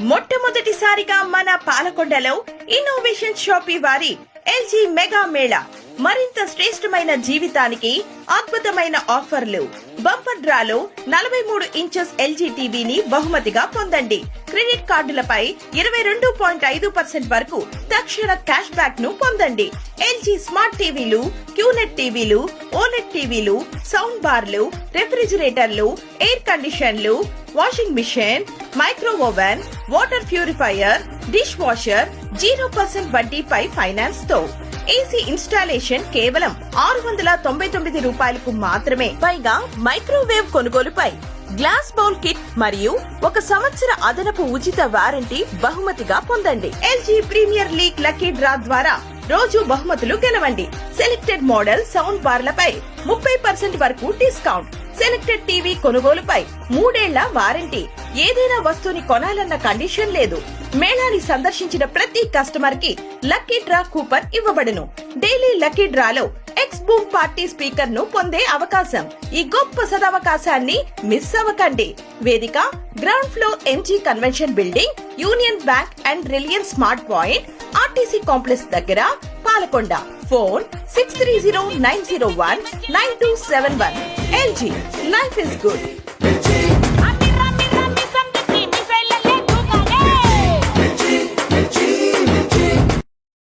మొట్టమొదటిసారిగా మన పాలకొండలో ఇన్నోవేషన్ షాపీ వారి ఎల్జీ మెగా మేళా మరింత శ్రేష్టమైన జీవితానికి అద్భుతమైన ఆఫర్లు. బంపర్ డ్రాలో నలభై మూడు ఇంచెస్ ఎల్జీ టీవీని బహుమతిగా పొందండి. క్రెడిట్ కార్డులపై ఇరవై రెండు పాయింట్ ఐదు పర్సెంట్ వరకు తక్షణ క్యాష్ బ్యాక్ను పొందండి. ఎల్జీ స్మార్ట్ టీవీలు క్యూనెట్ టీవీలు ఓనెట్ టీవీలు సౌండ్ బార్లు రెఫ్రిజిరేటర్లు ఎయిర్ కండిషన్లు washing machine micro oven water purifier dish washer zero percent వడ్డీపై ఫైనాన్స్తో ఏసీ ఇన్స్టాలేషన్ కేవలం ఆరు వందల తొంభై తొమ్మిది రూపాయలకు మాత్రమే. పైగా మైక్రోవేవ్ కొనుగోలుపై గ్లాస్ బౌల్ కిట్ మరియు ఒక సంవత్సర అదనపు ఉచిత వారంటీ బహుమతిగా పొందండి. LG premier league lucky draw ద్వారా రోజు బహుమతులు గెలవండి. సెలెక్టెడ్ మోడల్ సౌండ్ బార్లపై ముప్పై పర్సెంట్ వరకు డిస్కౌంట్. సెలెక్టెడ్ టీవీ కొనుగోలుపై మూడేళ్ళ వారంటీ. ఏదైనా వస్తువుని కొనాలన్న కండిషన్ లేదు. మేళాని సందర్శించిన ప్రతి కస్టమర్కి లక్కీ డ్రా కూపన్ ఇవ్వబడును. డైలీ లక్కీ డ్రాలో ఎక్స్ బూమ్ పార్టీ స్పీకర్ను పొందే అవకాశం. ఈ గొప్ప సదవకాశాన్ని మిస్ అవ్వకండి. వేదిక ground floor MG convention building union bank and Reliance smart point RTC complex దగ్గర Palakonda. Phone six three zero nine zero one nine two seven one. LG, life is good.